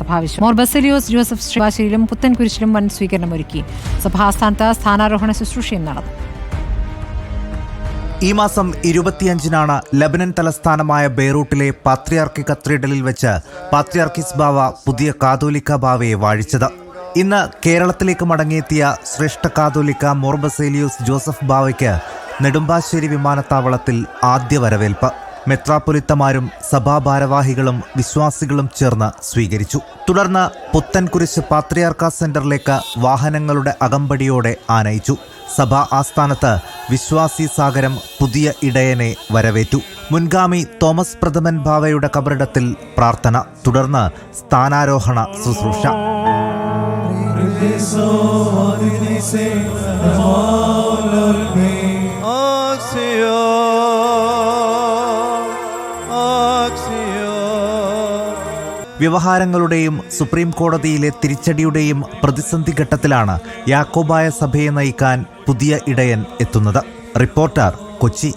സഭാവിശ്വ. More Baselios Joseph പുത്തൻ പുത്തൻകുരിശിലും വൻ സ്വീകരണം ഒരുക്കി. സഭാസ്ഥാനത്ത് സ്ഥാനാരോഹണ ശുശ്രൂഷയും നടന്നു. ഈ മാസം ഇരുപത്തിയഞ്ചിനാണ് ലബനൻ തലസ്ഥാനമായ ബെയ്റൂട്ടിലെ പാത്രിയാർക്കി കത്തീഡ്രലിൽ വെച്ച് പാത്രിയാർക്കിസ് ബാവ പുതിയ കാതോലിക്ക ബാവയെ വാഴിച്ചത്. ഇന്ന് കേരളത്തിലേക്ക് മടങ്ങിയെത്തിയ ശ്രേഷ്ഠ കാതോലിക്ക മോർബസേലിയോസ് ജോസഫ് ബാവയ്ക്ക് നെടുമ്പാശ്ശേരി വിമാനത്താവളത്തിൽ ആദ്യ വരവേൽപ്പ്. മെത്രാപ്പൊലിത്തമാരും സഭാഭാരവാഹികളും വിശ്വാസികളും ചേർന്ന് സ്വീകരിച്ചു. തുടർന്ന് പുത്തൻകുരിശ് പാത്രിയാർക്ക സെന്ററിലേക്ക് വാഹനങ്ങളുടെ അകമ്പടിയോടെ ആനയിച്ചു. സഭാ ആസ്ഥാനത്ത് വിശ്വാസി സാഗരം പുതിയ ഇടയനെ വരവേറ്റു. മുൻഗാമി തോമസ് പ്രഥമൻ ഭാവയുടെ കബറിടത്തിൽ പ്രാർത്ഥന തുടർന്ന് സ്ഥാനാരോഹണ ശുശ്രൂഷ. വ്യവഹാരങ്ങളുടെയും സുപ്രീം കോടതിയിലെ തിരിച്ചടിയുടെയും പ്രതിസന്ധി ഘട്ടത്തിലാണ് യാക്കോബായ സഭയെ നയിക്കാൻ പുതിയ ഇടയൻ എത്തുന്നത്. റിപ്പോർട്ടർ കൊച്ചി.